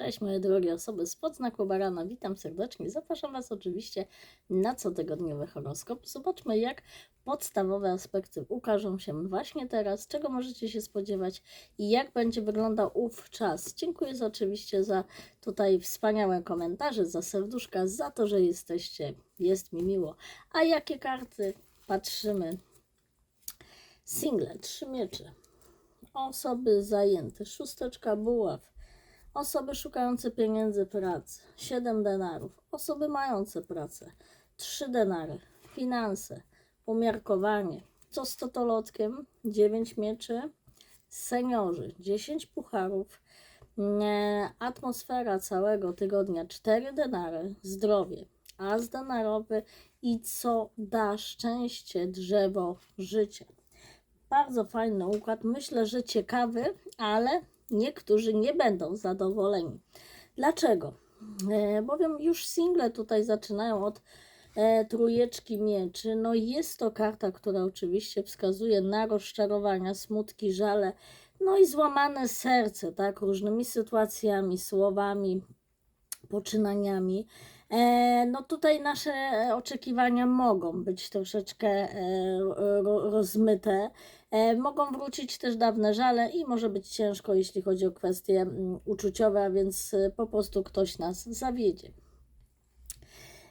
Cześć moje drogie osoby z podznaku Barana, witam serdecznie. Zapraszam Was oczywiście na cotygodniowy horoskop. Zobaczmy jak podstawowe aspekty ukażą się właśnie teraz, czego możecie się spodziewać i jak będzie wyglądał ów czas. Dziękuję oczywiście za tutaj wspaniałe komentarze, za serduszka, za to, że jesteście, jest mi miło. A jakie karty? Patrzymy. Single, trzy miecze. Osoby zajęte, szósteczka buław, Osoby szukające pieniędzy pracy 7 denarów. Osoby mające pracę 3 denary. Finanse, umiarkowanie. Co z totolotkiem? 9 mieczy. Seniorzy 10 pucharów. Atmosfera całego tygodnia 4 denary. Zdrowie. As denarowy i co da szczęście drzewo życia. Bardzo fajny układ. Myślę, że ciekawy, ale niektórzy nie będą zadowoleni. Dlaczego? E, bowiem już single tutaj zaczynają od e, trójeczki mieczy. No jest to karta, która oczywiście wskazuje na rozczarowania, smutki, żale, no i złamane serce, tak, różnymi sytuacjami, słowami, poczynaniami. E, no tutaj nasze oczekiwania mogą być troszeczkę e, ro, rozmyte. E, mogą wrócić też dawne żale i może być ciężko, jeśli chodzi o kwestie mm, uczuciowe, a więc po prostu ktoś nas zawiedzie.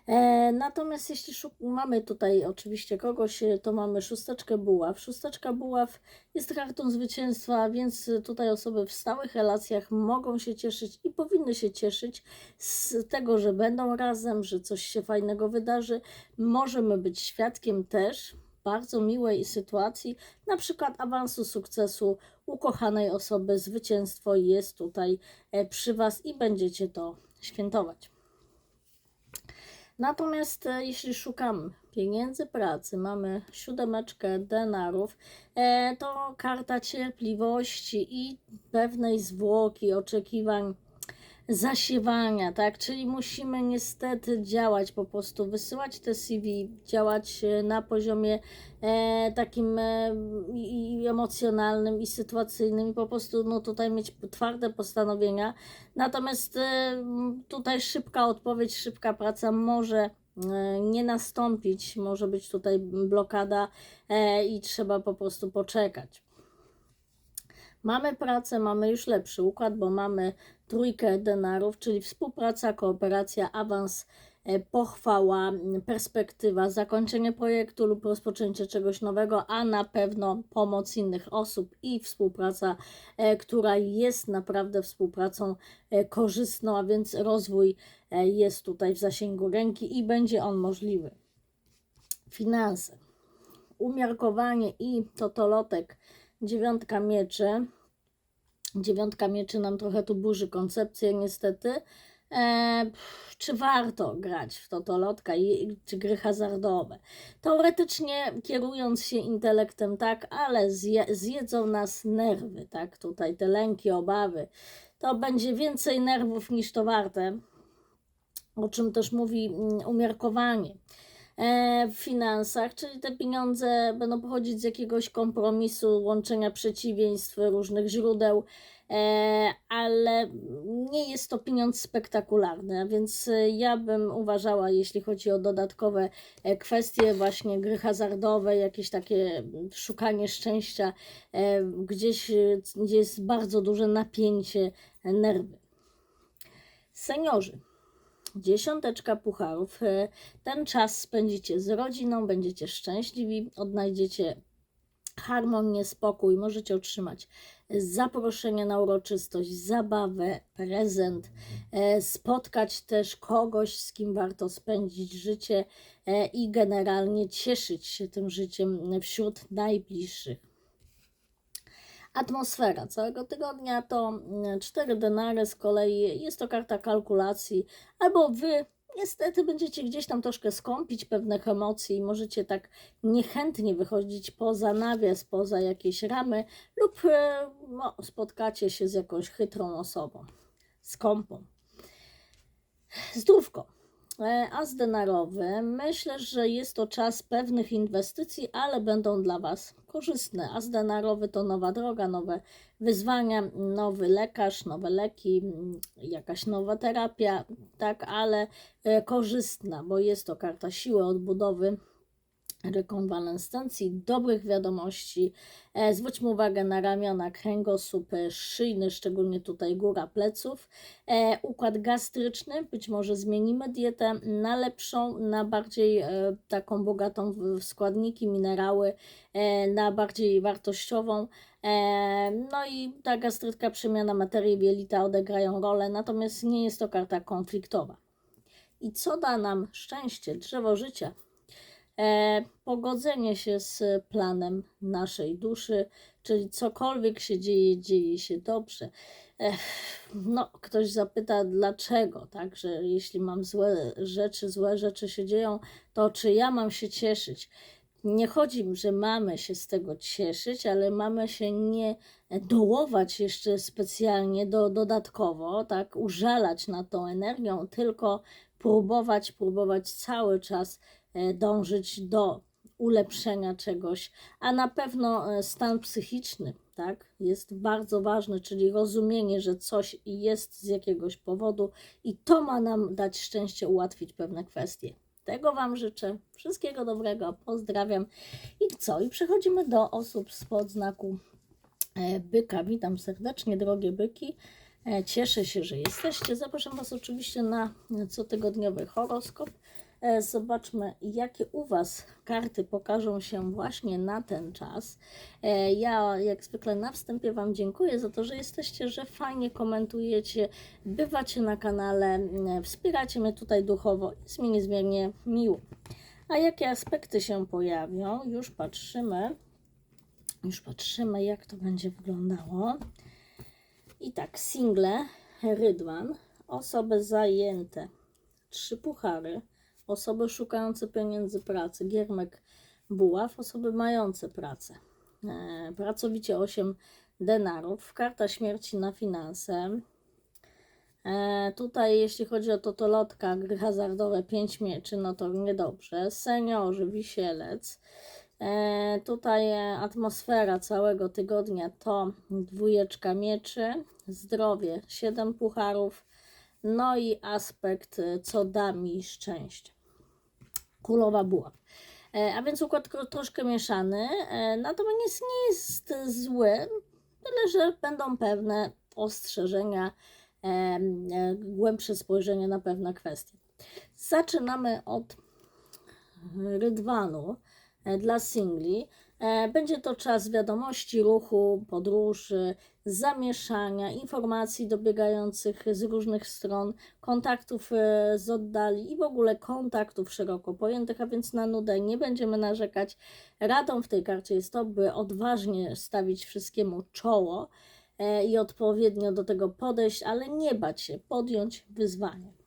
E, natomiast jeśli mamy tutaj oczywiście kogoś, e, to mamy szósteczkę buław. Szósteczka buław jest kartą zwycięstwa, więc tutaj osoby w stałych relacjach mogą się cieszyć i powinny się cieszyć z tego, że będą razem, że coś się fajnego wydarzy. Możemy być świadkiem też bardzo miłej sytuacji, na przykład awansu sukcesu ukochanej osoby, zwycięstwo jest tutaj e, przy Was i będziecie to świętować. Natomiast e, jeśli szukamy pieniędzy pracy, mamy siódemeczkę denarów, e, to karta cierpliwości i pewnej zwłoki, oczekiwań zasiewania, tak? Czyli musimy niestety działać po prostu, wysyłać te CV, działać e, na poziomie e, takim e, i emocjonalnym i sytuacyjnym i po prostu no tutaj mieć twarde postanowienia. Natomiast e, tutaj szybka odpowiedź, szybka praca może e, nie nastąpić, może być tutaj blokada e, i trzeba po prostu poczekać. Mamy pracę, mamy już lepszy układ, bo mamy trójkę denarów, czyli współpraca, kooperacja, awans, e, pochwała, perspektywa, zakończenie projektu lub rozpoczęcie czegoś nowego, a na pewno pomoc innych osób i współpraca, e, która jest naprawdę współpracą e, korzystną, a więc rozwój jest tutaj w zasięgu ręki i będzie on możliwy. Finanse, umiarkowanie i totolotek dziewiątka mieczy. Dziewiątka mieczy nam trochę tu burzy koncepcję niestety. E, czy warto grać w totolotka i czy gry hazardowe? Teoretycznie kierując się intelektem tak, ale zje, zjedzą nas nerwy, tak? Tutaj te lęki, obawy. To będzie więcej nerwów niż to warte, o czym też mówi mm, umiarkowanie. E, w finansach, czyli te pieniądze będą pochodzić z jakiegoś kompromisu, łączenia przeciwieństw, różnych źródeł, e, ale nie jest to pieniądz spektakularny, więc ja bym uważała, jeśli chodzi o dodatkowe e, kwestie, właśnie gry hazardowe, jakieś takie szukanie szczęścia, gdzieś, gdzie jest bardzo duże napięcie, nerwy. Seniorzy dziesiąteczka pucharów. E, ten czas spędzicie z rodziną, będziecie szczęśliwi, odnajdziecie harmonię, spokój, możecie otrzymać zaproszenie na uroczystość, zabawę, prezent, e, spotkać też kogoś, z kim warto spędzić życie e, i generalnie cieszyć się tym życiem wśród najbliższych. Atmosfera całego tygodnia to 4 mm, denary z kolei jest to karta kalkulacji, albo wy niestety będziecie gdzieś tam troszkę skąpić pewnych emocji i możecie tak niechętnie wychodzić poza nawias, poza jakieś ramy lub e, no, spotkacie się z jakąś chytrą osobą, skąpą. Zdrówko. E, As denarowy. Myślę, że jest to czas pewnych inwestycji, ale będą dla Was korzystne. As denarowy to nowa droga, nowe wyzwania, nowy lekarz, nowe leki, mm, jakaś nowa terapia, tak, ale e, korzystna, bo jest to karta siły, odbudowy, rekonwalescencji, dobrych wiadomości. E, zwróćmy uwagę na ramiona, kręgosłup e, szyjny, szczególnie tutaj góra pleców. E, układ gastryczny, być może zmienimy dietę na lepszą, na bardziej taką bogatą w składniki, minerały, na bardziej wartościową. No i ta gastrytka, przemiana materii wielita odegrają rolę, natomiast nie jest to karta konfliktowa. I co da nam szczęście, drzewo życia? E, pogodzenie się z planem naszej duszy, czyli cokolwiek się dzieje, dzieje się dobrze. Ech, no, ktoś zapyta dlaczego, tak, że jeśli mam złe rzeczy, złe rzeczy się dzieją, to czy ja mam się cieszyć? Nie chodzi, że mamy się z tego cieszyć, ale mamy się nie dołować jeszcze specjalnie do, dodatkowo, tak, użalać nad tą energią, tylko próbować, próbować cały czas e, dążyć do ulepszenia czegoś, a na pewno e, stan psychiczny, tak, jest bardzo ważny, czyli rozumienie, że coś jest z jakiegoś powodu i to ma nam dać szczęście, ułatwić pewne kwestie. Tego Wam życzę. Wszystkiego dobrego. Pozdrawiam. I co? I przechodzimy do osób spod znaku e, byka. Witam serdecznie, drogie byki. E, Cieszę się, że jesteście. Zapraszam Was oczywiście na cotygodniowy horoskop. E, Zobaczmy, jakie u Was karty pokażą się właśnie na ten czas. E, Ja, jak zwykle, na wstępie Wam dziękuję za to, że jesteście, że fajnie komentujecie, bywacie na kanale, wspieracie mnie tutaj duchowo. Jest mi niezmiernie miło. A jakie aspekty się pojawią? Już patrzymy. Już patrzymy, jak to będzie wyglądało. I tak, single, rydwan, osoby zajęte, trzy puchary, osoby szukające pieniędzy pracy, giermek, buław, osoby mające pracę. E, pracowicie 8 denarów, karta śmierci na finanse. E, tutaj, jeśli chodzi o totolotka, gry hazardowe, 5 mieczy, no to niedobrze. Seniorzy, wisielec. E, tutaj atmosfera całego tygodnia to dwójeczka mieczy, zdrowie, 7 pucharów, no i aspekt, co da mi szczęście. Kulowa buław. E, A więc układ tro- troszkę mieszany, e, natomiast nie jest zły, tyle że będą pewne ostrzeżenia, e, głębsze spojrzenie na pewne kwestie. Zaczynamy od rydwanu dla singli. Będzie to czas wiadomości, ruchu, podróży, zamieszania, informacji dobiegających z różnych stron, kontaktów e, z oddali i w ogóle kontaktów szeroko pojętych, a więc na nudę nie będziemy narzekać. Radą w tej karcie jest to, by odważnie stawić wszystkiemu czoło e, i odpowiednio do tego podejść, ale nie bać się, podjąć wyzwanie.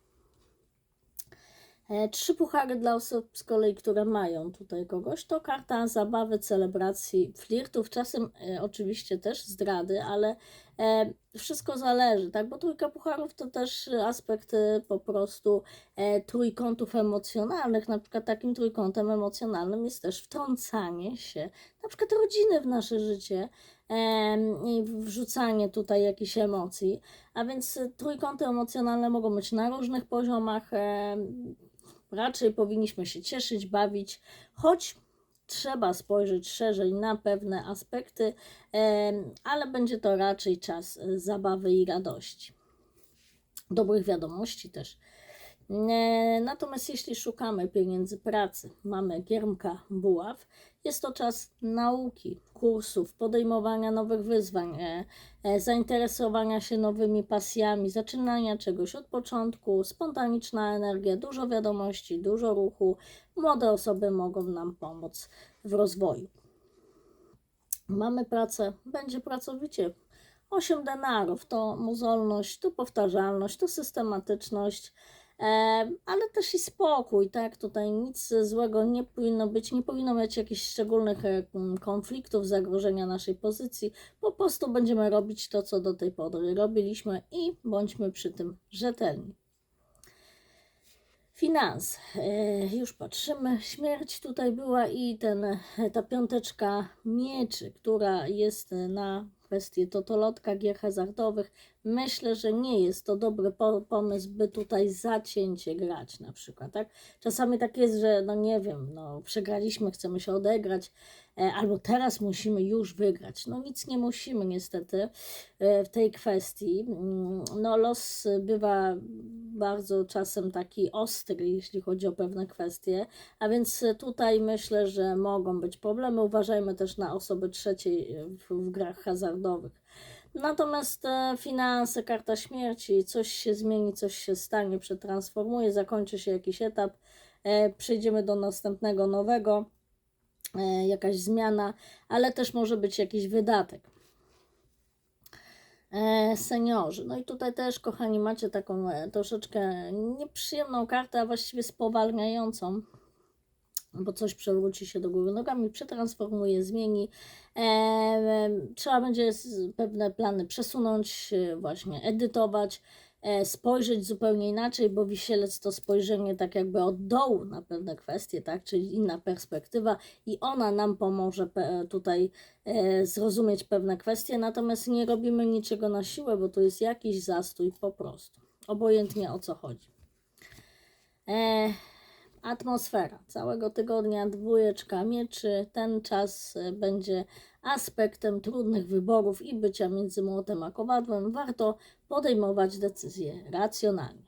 E, Trzy puchary dla osób z kolei, które mają tutaj kogoś, to karta zabawy, celebracji, flirtów, czasem e, oczywiście też zdrady, ale e, wszystko zależy, tak? Bo trójka pucharów to też aspekt e, po prostu e, trójkątów emocjonalnych. Na przykład takim trójkątem emocjonalnym jest też wtrącanie się, na przykład rodziny w nasze życie em, i wrzucanie tutaj jakichś emocji. A więc e, trójkąty emocjonalne mogą być na różnych poziomach. em, raczej powinniśmy się cieszyć, bawić, choć trzeba spojrzeć szerzej na pewne aspekty, ale będzie to raczej czas zabawy i radości. Dobrych wiadomości też. E, Natomiast jeśli szukamy pieniędzy pracy, mamy giermka buław, jest to czas nauki, kursów, podejmowania nowych wyzwań, e, e, zainteresowania się nowymi pasjami, zaczynania czegoś od początku, spontaniczna energia, dużo wiadomości, dużo ruchu. Młode osoby mogą nam pomóc w rozwoju. Mamy pracę, będzie pracowicie. 8 denarów to mozolność, to powtarzalność, to systematyczność, ale też i spokój, tak? Tutaj nic złego nie powinno być, nie powinno mieć jakichś szczególnych e, konfliktów, zagrożenia naszej pozycji. Po prostu będziemy robić to, co do tej pory robiliśmy i bądźmy przy tym rzetelni. Finans. E, Już patrzymy. Śmierć tutaj była i ten, e, ta piąteczka mieczy, która jest na kwestię totolotka gier hazardowych. Myślę, że nie jest to dobry po- pomysł, by tutaj zacięcie grać na przykład, tak? Czasami tak jest, że no nie wiem, no przegraliśmy, chcemy się odegrać, e, albo teraz musimy już wygrać. No nic nie musimy niestety e, w tej kwestii. Mm, No los bywa bardzo czasem taki ostry, jeśli chodzi o pewne kwestie, a więc tutaj myślę, że mogą być problemy. Uważajmy też na osoby trzeciej w, w grach hazardowych. Natomiast e, finanse, karta śmierci, coś się zmieni, coś się stanie, przetransformuje, zakończy się jakiś etap, e, przejdziemy do następnego nowego, e, jakaś zmiana, ale też może być jakiś wydatek. Seniorzy. No i tutaj też, kochani, macie taką troszeczkę nieprzyjemną kartę, a właściwie spowalniającą, bo coś przewróci się do góry nogami, przetransformuje, zmieni. E, e, trzeba będzie pewne plany przesunąć, e, właśnie edytować, spojrzeć zupełnie inaczej, bo wisielec to spojrzenie tak jakby od dołu na pewne kwestie, tak, czyli inna perspektywa i ona nam pomoże tutaj zrozumieć pewne kwestie, natomiast nie robimy niczego na siłę, bo to jest jakiś zastój po prostu, obojętnie o co chodzi. E, atmosfera całego tygodnia, dwójeczka mieczy, ten czas e, będzie aspektem trudnych wyborów i bycia między młotem a kowadłem. Warto podejmować decyzje racjonalnie.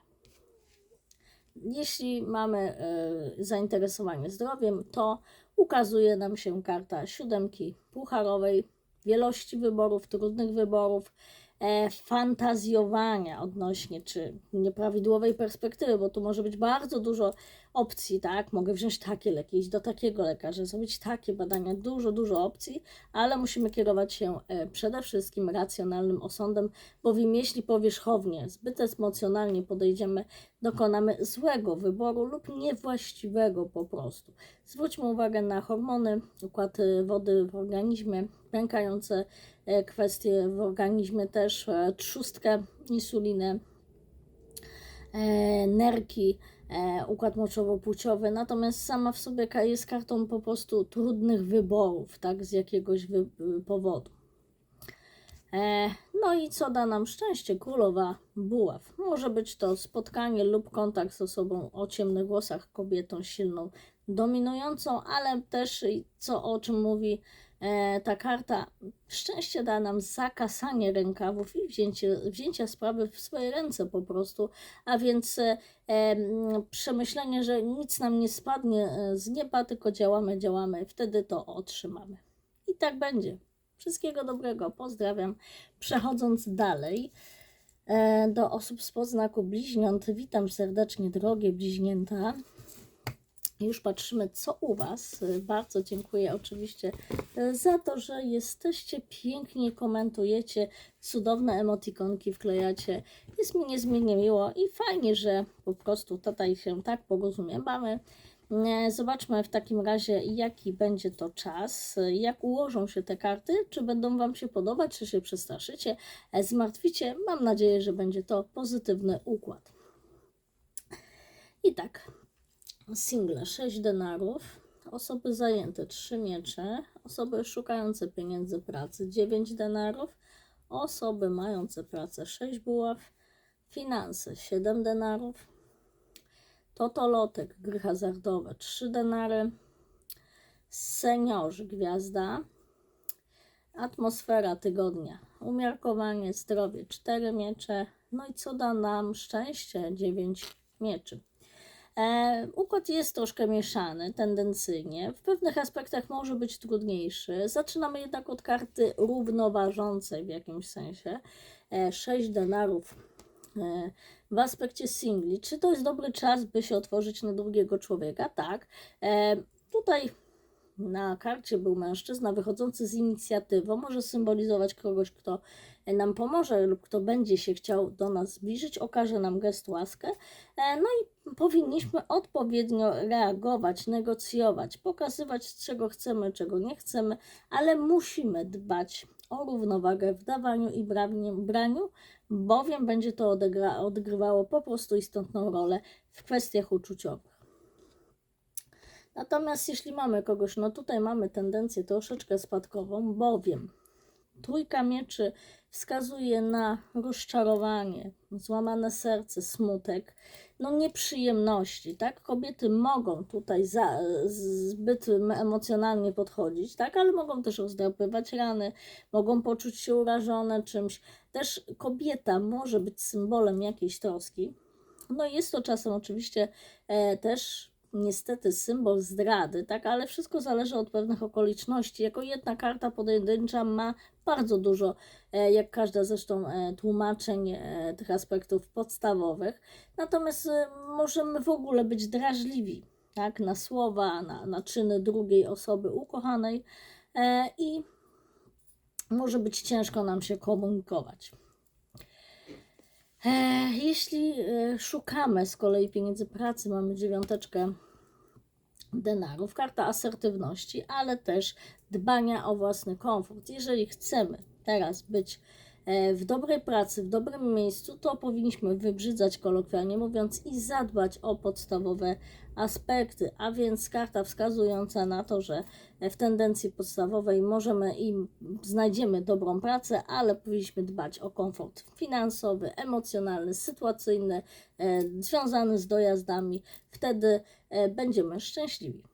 Jeśli mamy e, zainteresowanie zdrowiem, to ukazuje nam się karta siódemki pucharowej, wielości wyborów, trudnych wyborów, e, fantazjowania odnośnie czy nieprawidłowej perspektywy, bo tu może być bardzo dużo opcji, tak? Mogę wziąć takie leki, iść do takiego lekarza, zrobić takie badania, dużo, dużo opcji, ale musimy kierować się e, przede wszystkim racjonalnym osądem, bowiem jeśli powierzchownie, zbyt emocjonalnie podejdziemy, dokonamy złego wyboru lub niewłaściwego po prostu. Zwróćmy uwagę na hormony, układ e, wody w organizmie, pękające e, kwestie w organizmie też, trzustkę, insulinę, nerki, układ moczowo-płciowy, natomiast sama w sobie jest kartą po prostu trudnych wyborów, tak, z jakiegoś wy- powodu. E, no i co da nam szczęście? Królowa buław. Może być to spotkanie lub kontakt z osobą o ciemnych włosach, kobietą silną, dominującą, ale też co o czym mówi e, ta karta, szczęście da nam zakasanie rękawów i wzięcie, wzięcia sprawy w swoje ręce po prostu, a więc e, em, przemyślenie, że nic nam nie spadnie e, z nieba, tylko działamy, działamy, wtedy to otrzymamy. I tak będzie. Wszystkiego dobrego, pozdrawiam. Przechodząc dalej e, do osób z podznaku bliźniąt, witam serdecznie, drogie bliźnięta. Już patrzymy, co u Was. Bardzo dziękuję oczywiście e, za to, że jesteście pięknie, komentujecie, cudowne emotikonki wklejacie. Jest mi niezmiernie miło i fajnie, że po prostu tutaj się tak porozumiewamy. E, Zobaczmy w takim razie, jaki będzie to czas, jak ułożą się te karty, czy będą Wam się podobać, czy się przestraszycie, e, zmartwicie. Mam nadzieję, że będzie to pozytywny układ. I tak, single 6 denarów, osoby zajęte 3 miecze, osoby szukające pieniędzy pracy 9 denarów, osoby mające pracę 6 buław, finanse 7 denarów, Totolotek, gry hazardowe 3 denary, seniorzy gwiazda, atmosfera tygodnia, umiarkowanie, zdrowie 4 miecze, no i co da nam szczęście 9 mieczy. E, układ jest troszkę mieszany, tendencyjnie. W pewnych aspektach może być trudniejszy. Zaczynamy jednak od karty równoważącej w jakimś sensie. E, 6 denarów e, w aspekcie singli. Czy to jest dobry czas, by się otworzyć na drugiego człowieka? Tak. E, tutaj na karcie był mężczyzna wychodzący z inicjatywą. Może symbolizować kogoś, kto nam pomoże lub kto będzie się chciał do nas zbliżyć, okaże nam gest łaskę. E, No i powinniśmy odpowiednio reagować, negocjować, pokazywać, czego chcemy, czego nie chcemy, ale musimy dbać o równowagę w dawaniu i braniu, bowiem będzie to odgrywało po prostu istotną rolę w kwestiach uczuciowych. Natomiast jeśli mamy kogoś, no tutaj mamy tendencję troszeczkę spadkową, bowiem trójka mieczy wskazuje na rozczarowanie, złamane serce, smutek, no nieprzyjemności, tak? Kobiety mogą tutaj za, zbyt emocjonalnie podchodzić, tak? Ale mogą też rozdrapywać rany, mogą poczuć się urażone czymś. Też kobieta może być symbolem jakiejś troski. No jest to czasem oczywiście e, też niestety symbol zdrady, tak, ale wszystko zależy od pewnych okoliczności. Jako jedna karta pojedyncza ma bardzo dużo, e, jak każda zresztą e, tłumaczeń e, tych aspektów podstawowych. Natomiast możemy w ogóle być drażliwi, tak, na słowa, na, na czyny drugiej osoby ukochanej i może być ciężko nam się komunikować. Jeśli szukamy z kolei pieniędzy pracy, mamy dziewiąteczkę denarów, karta asertywności, ale też dbania o własny komfort. Jeżeli chcemy teraz być e, w dobrej pracy, w dobrym miejscu, to powinniśmy wybrzydzać kolokwialnie mówiąc i zadbać o podstawowe aspekty, a więc karta wskazująca na to, że w tendencji podstawowej możemy i znajdziemy dobrą pracę, ale powinniśmy dbać o komfort finansowy, emocjonalny, sytuacyjny, e, związany z dojazdami. Wtedy e, będziemy szczęśliwi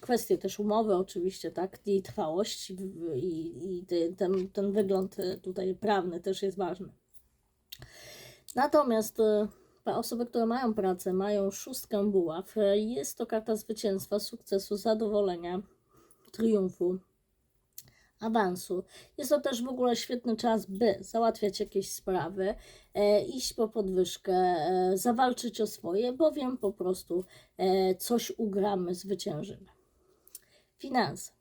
kwestie też umowy oczywiście, tak, i trwałość i, i ten, ten wygląd e, tutaj prawny też jest ważny. Natomiast e, osoby, które mają pracę, mają szóstkę buław, e, jest to karta zwycięstwa, sukcesu, zadowolenia, triumfu, awansu. Jest to też w ogóle świetny czas, by załatwiać jakieś sprawy, e, iść po podwyżkę, e, zawalczyć o swoje, bowiem po prostu e, coś ugramy, zwyciężymy. Finanse.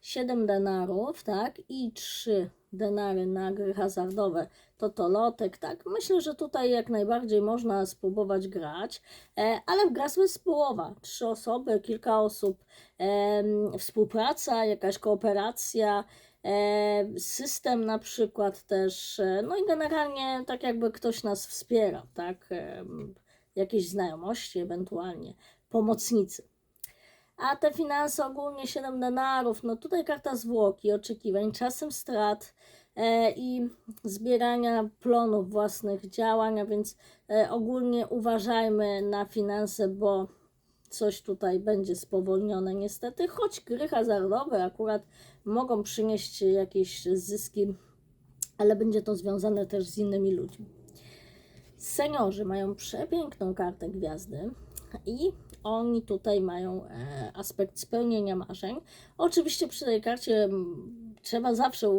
7 denarów, tak, i 3 denary na gry hazardowe, to to lotek, tak, myślę, że tutaj jak najbardziej można spróbować grać, e, ale gra jest połowa, trzy osoby, kilka osób, e, współpraca, jakaś kooperacja, e, system na przykład też, no i generalnie tak jakby ktoś nas wspierał, tak, jakieś znajomości ewentualnie, pomocnicy. A te finanse ogólnie 7 denarów, no tutaj karta zwłoki, oczekiwań, czasem strat e, i zbierania plonów własnych działań, a więc e, ogólnie uważajmy na finanse, bo coś tutaj będzie spowolnione niestety, choć gry hazardowe akurat mogą przynieść jakieś zyski, ale będzie to związane też z innymi ludźmi. Seniorzy mają przepiękną kartę gwiazdy i oni tutaj mają e, aspekt spełnienia marzeń. Oczywiście przy tej karcie trzeba zawsze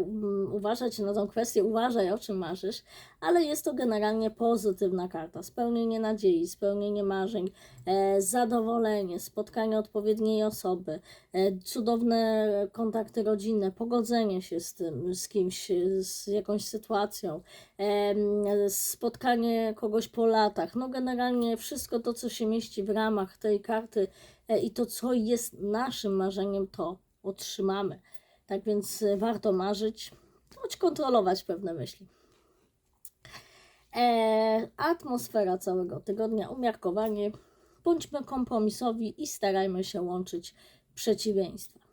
uważać na tą kwestię, uważaj o czym marzysz, ale jest to generalnie pozytywna karta. Spełnienie nadziei, spełnienie marzeń, e, zadowolenie, spotkanie odpowiedniej osoby, e, cudowne kontakty rodzinne, pogodzenie się z tym, z kimś, z jakąś sytuacją, e, spotkanie kogoś po latach. No generalnie wszystko to, co się mieści w ramach tej karty e, i to, co jest naszym marzeniem, to otrzymamy. Tak więc y, warto marzyć, choć kontrolować pewne myśli. E, atmosfera całego tygodnia, umiarkowanie. Bądźmy kompromisowi i starajmy się łączyć przeciwieństwa.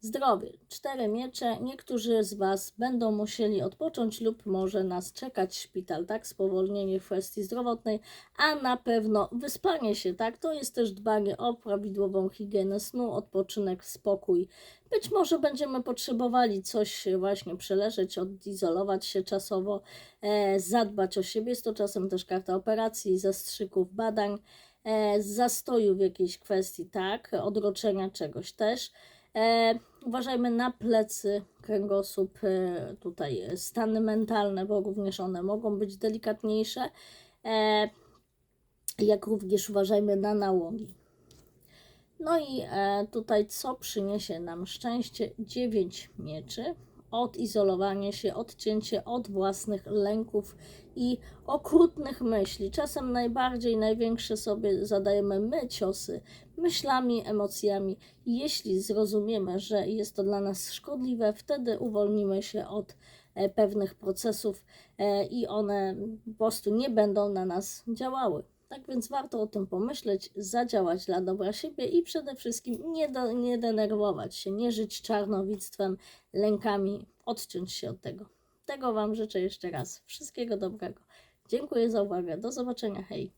Zdrowie. Cztery miecze. Niektórzy z Was będą musieli odpocząć lub może nas czekać szpital, tak? Spowolnienie w kwestii zdrowotnej, a na pewno wyspanie się, tak? To jest też dbanie o prawidłową higienę snu, odpoczynek, spokój. Być może będziemy potrzebowali coś właśnie przeleżeć, odizolować się czasowo, e, zadbać o siebie. Jest to czasem też karta operacji, zastrzyków, badań, e, zastoju w jakiejś kwestii, tak? Odroczenia czegoś też. E, uważajmy na plecy, kręgosłup, e, tutaj stany mentalne, bo również one mogą być delikatniejsze. E, jak również uważajmy na nałogi. No i e, tutaj co przyniesie nam szczęście? Dziewięć mieczy odizolowanie się, odcięcie od własnych lęków i okrutnych myśli. Czasem najbardziej, największe sobie zadajemy my ciosy myślami, emocjami. Jeśli zrozumiemy, że jest to dla nas szkodliwe, wtedy uwolnimy się od e, pewnych procesów e, i one po prostu nie będą na nas działały. Tak więc warto o tym pomyśleć, zadziałać dla dobra siebie i przede wszystkim nie, do, nie denerwować się, nie żyć czarnowictwem, lękami, odciąć się od tego. Tego Wam życzę jeszcze raz. Wszystkiego dobrego. Dziękuję za uwagę. Do zobaczenia. Hej.